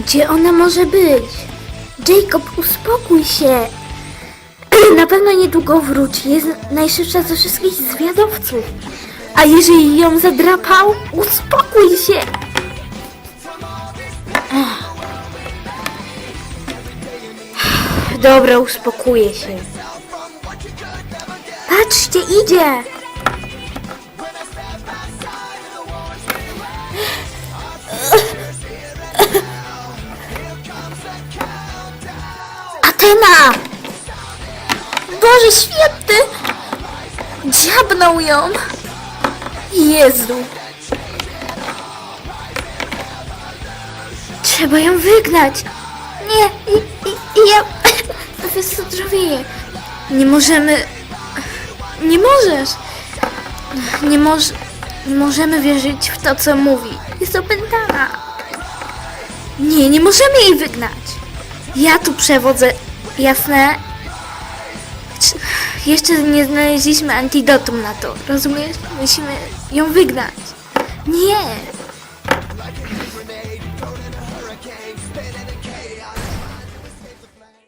Gdzie ona może być? Jacob, uspokój się. Na pewno niedługo wróci. Jest najszybsza ze wszystkich zwiadowców. A jeżeli ją zadrapał, uspokój się. Dobra, uspokoję się. Patrzcie, idzie! Atena! Boże święty! Dziabnął ją! Jezu! Trzeba ją wygnać! Nie, i, i, i ja wyzdrowieję. Nie możemy... Nie możesz! Nie, moż, nie możemy wierzyć w to, co mówi. Jest opętana. Nie, nie możemy jej wygnać. Ja tu przewodzę, jasne? Jeszcze nie znaleźliśmy antidotum na to, rozumiesz? Musimy ją wygnać. Nie!